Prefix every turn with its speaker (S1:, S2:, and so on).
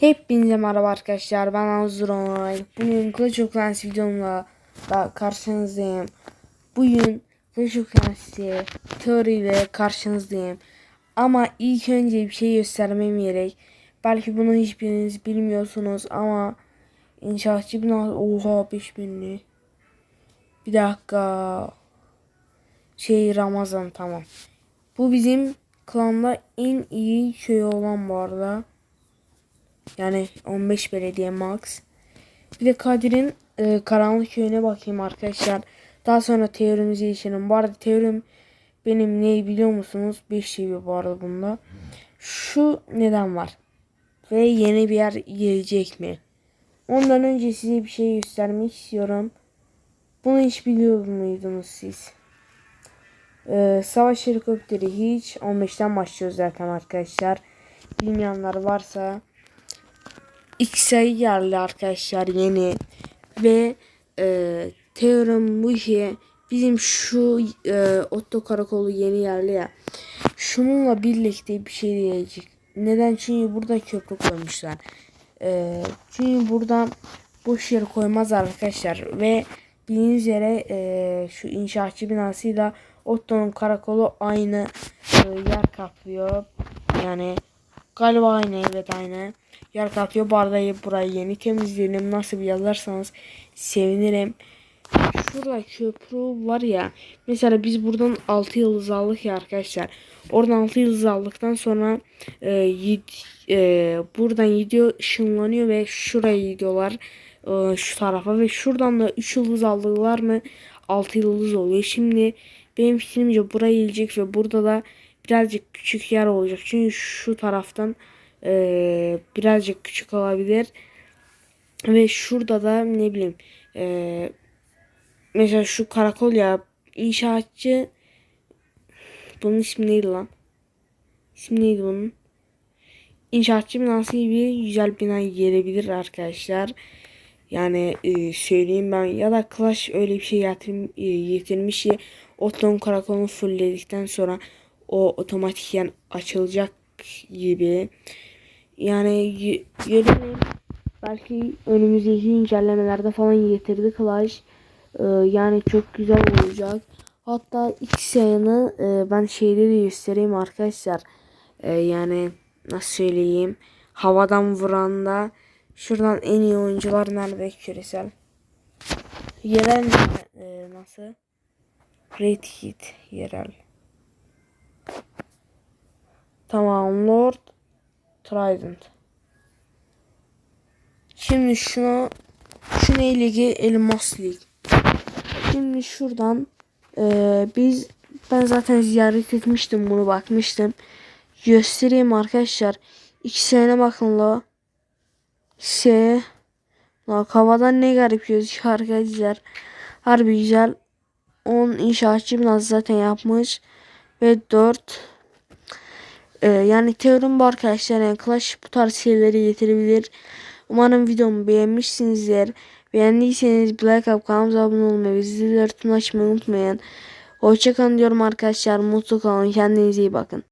S1: Hepinize merhaba arkadaşlar ben Azuray. Bugün Clash of Clans videomla da karşınızdayım. Bugün Clash of Clans'te teoriyle karşınızdayım. Ama ilk önce bir şey göstermem gerek. Belki bunu hiçbiriniz bilmiyorsunuz ama inşaatçı bina oha 5000'li. Bir dakika. Şey Ramazan tamam. Bu bizim klanda en iyi köy olan bu arada. Yani 15 belediye max. Bir de Kadir'in e, karanlık köyüne bakayım arkadaşlar. Daha sonra teorimizi geçelim. Bu arada teorim benim neyi biliyor musunuz? 5 gibi bu arada bunda. Şu neden var? Ve yeni bir yer gelecek mi? Ondan önce size bir şey göstermek istiyorum. Bunu hiç biliyor muydunuz siz? Ee, savaş helikopteri hiç 15'ten başlıyor zaten arkadaşlar. Bilmeyenler varsa X'e yerli arkadaşlar yeni ve e, teorem bu ki bizim şu e, Otto Karakolu yeni yerli ya şununla birlikte bir şey diyecek. Neden? Çünkü burada köprü koymuşlar. E, çünkü burada boş yer koymaz arkadaşlar ve bildiğiniz üzere e, şu inşaatçı binasıyla Otto'nun karakolu aynı e, yer kaplıyor. Yani galiba aynı evet aynı yer kaplıyor. Bu arada burayı yeni temizleyelim. Nasıl bir yazarsanız sevinirim. Şurada köprü var ya. Mesela biz buradan 6 yıldız aldık ya arkadaşlar. Oradan 6 yıldız aldıktan sonra e, yed, e, buradan gidiyor ışınlanıyor ve şuraya gidiyorlar. E, şu tarafa ve şuradan da 3 yıldız aldılar mı 6 yıldız oluyor. Şimdi benim fikrimce buraya gelecek ve burada da birazcık küçük yer olacak. Çünkü şu taraftan e, birazcık küçük olabilir. Ve şurada da ne bileyim e, mesela şu karakol ya inşaatçı bunun ismi neydi lan? İsmi neydi bunun? İnşaatçı binası gibi güzel bina gelebilir arkadaşlar. Yani e, söyleyeyim ben ya da Clash öyle bir şey getir, e, getirmiş ki Otton karakolunu fullledikten sonra o otomatikken açılacak gibi. Yani görelim. Belki önümüzdeki güncellemelerde falan getirdi Clash. Ee, yani çok güzel olacak. Hatta ilk sayını e, ben şeyde de göstereyim arkadaşlar. Ee, yani nasıl söyleyeyim. Havadan vuranda şuradan en iyi oyuncular nerede küresel? Yerel e, nasıl? Red Hit yerel. Tamam Lord Trident. Şimdi şunu şu ne ligi Elmas Lig. Şimdi şuradan e, biz ben zaten ziyaret etmiştim bunu bakmıştım. Göstereyim arkadaşlar. İki sene bakın la. Se la havadan ne garip gözüküyor arkadaşlar. Harbi güzel. 10 inşaatçı biraz zaten yapmış. Ve 4 ee, yani teorim bu arkadaşlar. Yani Clash bu tarz şeyleri getirebilir. Umarım videomu beğenmişsinizdir. Beğendiyseniz like atıp kanalımıza abone olmayı ve zilleri açmayı unutmayın. Hoşçakalın diyorum arkadaşlar. Mutlu kalın. Kendinize iyi bakın.